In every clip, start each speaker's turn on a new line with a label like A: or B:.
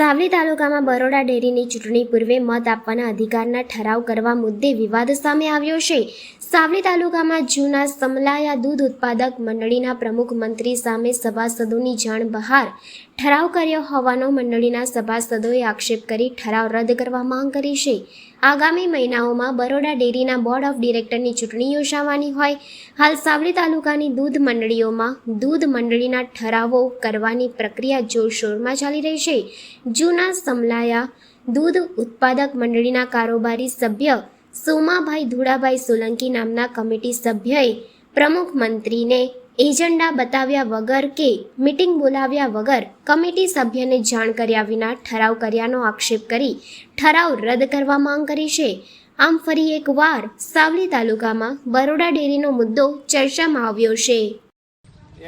A: સાવલી તાલુકામાં બરોડા ડેરીની ચૂંટણી પૂર્વે મત આપવાના અધિકારના ઠરાવ કરવા મુદ્દે વિવાદ સામે આવ્યો છે. સાવલી તાલુકામાં જૂના સમલાયા દૂધ ઉત્પાદક મંડળીના પ્રમુખ મંત્રી સામે સભાસદોની જાણ બહાર ઠરાવ કર્યો હોવાનો મંડળીના સભાસદોએ આક્ષેપ કરી ઠરાવ રદ કરવા માંગ કરી છે. આગામી મહિનાઓમાં બરોડા ડેરીના બોર્ડ ઓફ ડિરેક્ટરની ચૂંટણી યોજાવાની હોય. હાલ સાવલી તાલુકાની દૂધ મંડળીઓમાં દૂધ મંડળીના ઠરાવો કરવાની પ્રક્રિયા જોરશોરમાં ચાલી રહી છે. જૂના સમલાયા દૂધ ઉત્પાદક મંડળીના કારોબારી સભ્ય સોમાભાઈ ધુડાભાઈ સોલંકી નામના કમિટી સભ્યએ પ્રમુખ મંત્રીને એજન્ડા બતાવ્યા વગર કે મિટિંગ બોલાવ્યા વગર કમિટી સભ્યને જાણ કર્યા વિના ઠરાવ કર્યાનો આક્ષેપ કરી ઠરાવ રદ કરવા માંગ કરી છે. આમ ફરી એકવાર સાવલી તાલુકામાં બરોડા ડેરીનો મુદ્દો ચર્ચામાં આવ્યો છે.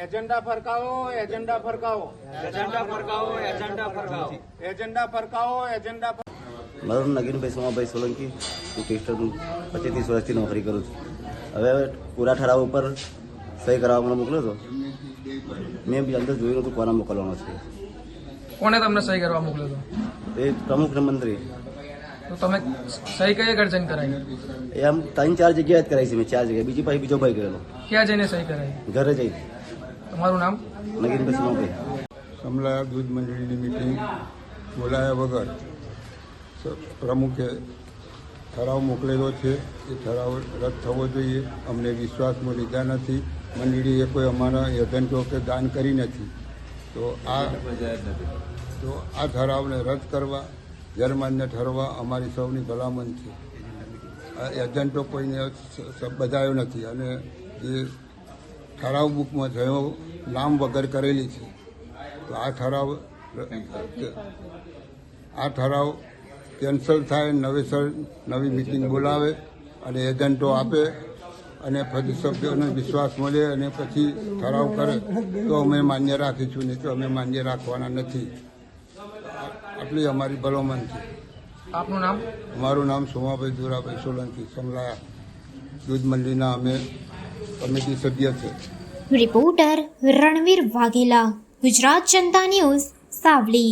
B: એજન્ડા ફરકાવો એજન્ડા ફરકાવો.
C: એજન્ડા ફરકાવો એજન્ડા ફરકાવો.
B: એજન્ડા ફરકાવો એજન્ડા
D: મારું નામ નગીનભાઈ સોમાભાઈ સોલંકી. હું ટેસ્ટર પચીસ વર્ષથી નોકરી કરું છું. હવે પૂરા ઠરાવ ઉપર સહી કરાવવા મને મોકલ્યો હતો. મેં બી અંદર જોયું હતું કોના મોકલવાનો છે.
E: કોને તમને સહી કરવા મોકલ્યો હતો?
D: એ પ્રમુખ મંત્રી.
E: તો તમે સહી કઈ આગળ જઈને કરાવી
D: એ આમ ત્રણ ચાર જગ્યાએ જ કરાવી છે મેં ચાર જગ્યાએ. બીજી પાસે બીજો ભાઈ ગયેલો.
E: ક્યાં જઈને સહી કરાવી
D: ઘરે જઈ
E: તમારું નામ?
D: નગીનભાઈ
F: સમલાયા દૂધ મંડળીની મિટિંગ બોલાયા વગર સ- પ્રમુખે ઠરાવ મોકલેલો છે. એ ઠરાવ રદ થવો જોઈએ. અમને વિશ્વાસમાં લીધા નથી. મંડળીએ કોઈ અમારા એજન્ટો કે દાન કરી નથી. તો આ તો આ ઠરાવને રદ કરવા જર્માનને ઠરવા અમારી સૌની ભલામણ છે. આ એજન્ટો કોઈને બધાયો નથી. અને જે ઠરાવ બુકમાં થયો નામ વગર કરેલી છે. તો આ ઠરાવ આ ઠરાવ કેન્સલ થાય નવેસર નવી મિટિંગ બોલાવે અને એજન્ટો આપે અને પછી સભ્યોને વિશ્વાસ મળે અને પછી ઠરાવ કરે. તો અમે માન્ય રાખીશું નહીં તો અમે માન્ય રાખવાના નથી. આટલી અમારી ભલોમન છે.
E: આપનું નામ?
F: મારું નામ સોમાભાઈ દુરાભાઈ સોલંકી સમલાયા. દૂધ મંડળીના અમે
A: રિપોર્ટર રણવીર વાઘેલા ગુજરાત જનતા ન્યૂઝ સાવલી.